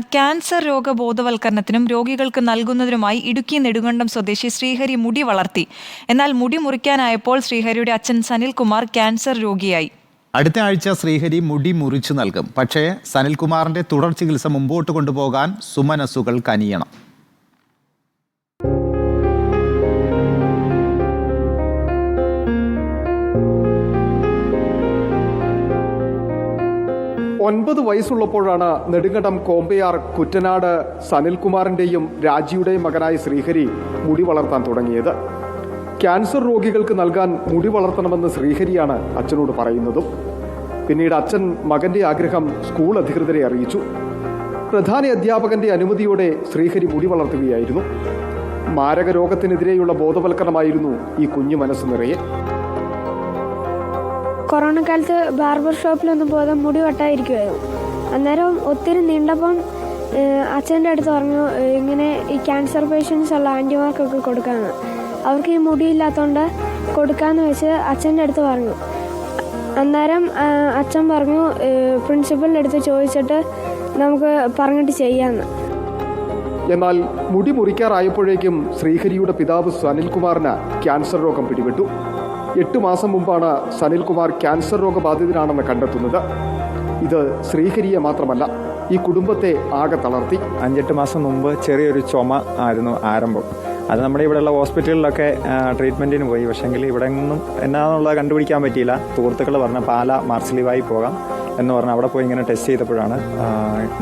Cancer രോഗ ബോധവൽക്കരണത്തിനും രോഗികൾക്ക് നൽകുന്നതിനുമായി ഇടുക്കി നെടുങ്കണ്ടം സ്വദേശി ശ്രീഹരി മുടി വളർത്തി. എന്നാൽ മുടി മുറിക്കാനായപ്പോൾ ശ്രീഹരിയുടെ അച്ഛൻ സനിൽകുമാർ ക്യാൻസർ രോഗിയായി. അടുത്ത ആഴ്ച ശ്രീഹരി മുടി മുറിച്ചു നൽകും. പക്ഷേ സനിൽകുമാറിന്റെ തുടർ ചികിത്സ മുമ്പോട്ട് കൊണ്ടുപോകാൻ സുമനസ്സുകൾ കനിയണം. ഒൻപത് വയസ്സുള്ളപ്പോഴാണ് നെടുങ്കണ്ടം കോമ്പയാർ കുറ്റനാട് സനിൽകുമാറിന്റെയും രാജിയുടെയും മകനായ ശ്രീഹരി മുടി വളർത്താൻ തുടങ്ങിയത്. ക്യാൻസർ രോഗികൾക്ക് നൽകാൻ മുടി വളർത്തണമെന്ന് ശ്രീഹരിയാണ് അച്ഛനോട് പറയുന്നതും. പിന്നീട് അച്ഛൻ മകന്റെ ആഗ്രഹം സ്കൂൾ അധികൃതരെ അറിയിച്ചു. പ്രധാന അധ്യാപകന്റെ അനുമതിയോടെ ശ്രീഹരി മുടി വളർത്തുകയായിരുന്നു. മാരക രോഗത്തിനെതിരെയുള്ള ബോധവൽക്കരണമായിരുന്നു ഈ കുഞ്ഞു മനസ്സ് നിറയെ. കൊറോണ കാലത്ത് ബാർബർ ഷോപ്പിലൊന്നും പോകാതെ മുടി വട്ടായിരിക്കുമായിരുന്നു അന്നേരം ഒത്തിരി നീണ്ടപ്പം അച്ഛന്റെ അടുത്ത് പറഞ്ഞു ഇങ്ങനെ ഈ ക്യാൻസർ പേഷ്യൻസ് ഉള്ള ആന്റിമാർക്കൊക്കെ കൊടുക്കാമെന്ന് അവർക്ക് ഈ മുടിയില്ലാത്തതുകൊണ്ട് കൊടുക്കാമെന്ന് വെച്ച് അച്ഛന്റെ അടുത്ത് പറഞ്ഞു. അന്നേരം അച്ഛൻ പറഞ്ഞു പ്രിൻസിപ്പലിന്റെ അടുത്ത് ചോദിച്ചിട്ട് നമുക്ക് പറഞ്ഞിട്ട് ചെയ്യാമെന്ന് എന്നാൽ മുടി മുറിക്കാറായപ്പോഴേക്കും ശ്രീഹരിയുടെ പിതാവ് സനിൽകുമാറിന് ക്യാൻസർ രോഗം പിടിപെട്ടു. എട്ട് മാസം മുമ്പാണ് സനിൽകുമാർ ക്യാൻസർ രോഗബാധിതനാണെന്ന് കണ്ടെത്തുന്നത്. ഇത് ശ്രീഹരിയെ മാത്രമല്ല ഈ കുടുംബത്തെ ആകെ തളർത്തി. അഞ്ചെട്ട് മാസം മുമ്പ് ചെറിയൊരു ചുമ ആയിരുന്നു ആരംഭം. അത് നമ്മുടെ ഇവിടെയുള്ള ഹോസ്പിറ്റലിലൊക്കെ ട്രീറ്റ്മെന്റിന് പോയി. പക്ഷേങ്കിൽ ഇവിടെ നിന്നും എന്നാന്നുള്ളത് കണ്ടുപിടിക്കാൻ പറ്റിയില്ല. സുഹൃത്തുക്കൾ പറഞ്ഞ പാല മാർസലിവായി പോകാം എന്ന് പറഞ്ഞ്. അവിടെ പോയി ഇങ്ങനെ ടെസ്റ്റ് ചെയ്തപ്പോഴാണ്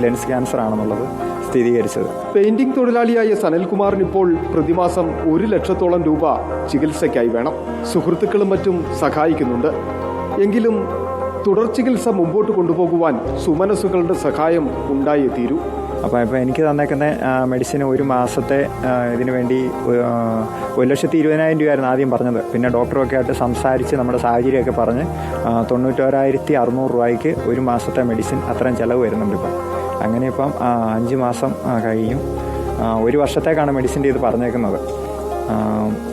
ലെൻസ് ക്യാൻസർ ആണെന്നുള്ളത്. സ്ഥിരീകരിച്ചത്. പെയിന്റിംഗ് തൊഴിലാളിയായ സനൽകുമാറിന് ഇപ്പോൾ പ്രതിമാസം ഒരു ലക്ഷത്തോളം രൂപ ചികിത്സയ്ക്കായി വേണം. സുഹൃത്തുക്കളും മറ്റും സഹായിക്കുന്നുണ്ട്. എങ്കിലും തുടർ ചികിത്സ മുമ്പോട്ട് കൊണ്ടുപോകുവാൻ സുമനസ്സുകളുടെ സഹായം ഉണ്ടായേ തീരൂ. അപ്പോൾ ഇപ്പോൾ എനിക്ക് തന്നേക്കുന്ന മെഡിസിൻ ഒരു മാസത്തെ ഇതിനു വേണ്ടി ഒരു ലക്ഷത്തി ഇരുപതിനായിരം രൂപയായിരുന്നു ആദ്യം പറഞ്ഞത്. പിന്നെ ഡോക്ടറൊക്കെ ആയിട്ട് സംസാരിച്ച് നമ്മുടെ സാഹചര്യമൊക്കെ പറഞ്ഞ് തൊണ്ണൂറ്റോരായിരത്തി അറുന്നൂറ് രൂപയ്ക്ക് ഒരു മാസത്തെ മെഡിസിൻ അത്രയും ചിലവ് വരുന്നുണ്ട് ഇപ്പം. അങ്ങനെ ഇപ്പം അഞ്ച് മാസം കഴിയും. ഒരു വർഷത്തേക്കാണ് മെഡിസിന്റെ ഇത് പറഞ്ഞേക്കുന്നത്.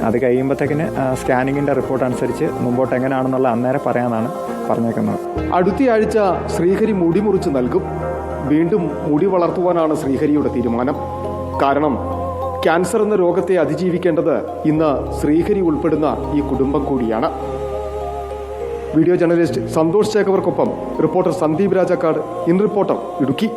അത് കഴിയുമ്പോഴത്തേക്കിന് സ്കാനിങ്ങിന്റെ റിപ്പോർട്ട് അനുസരിച്ച് മുമ്പോട്ട് എങ്ങനെയാണെന്നുള്ള അന്നേരം പറയാനാണ് പറഞ്ഞേക്കുന്നത്. അടുത്തയാഴ്ച ശ്രീഹരി മുടി മുറിച്ച് നൽകും. വീണ്ടും മുടി വളർത്തുവാനാണ് ശ്രീഹരിയുടെ തീരുമാനം. കാരണം ക്യാൻസർ എന്ന രോഗത്തെ അതിജീവിക്കേണ്ടത് ഇന്ന് ശ്രീഹരി ഉൾപ്പെടുന്ന ഈ കുടുംബം കൂടിയാണ്. Video journalist Santhosh ചേക്കവർക്കൊപ്പം reporter Sandeep Rajakkad in reporter Idukki.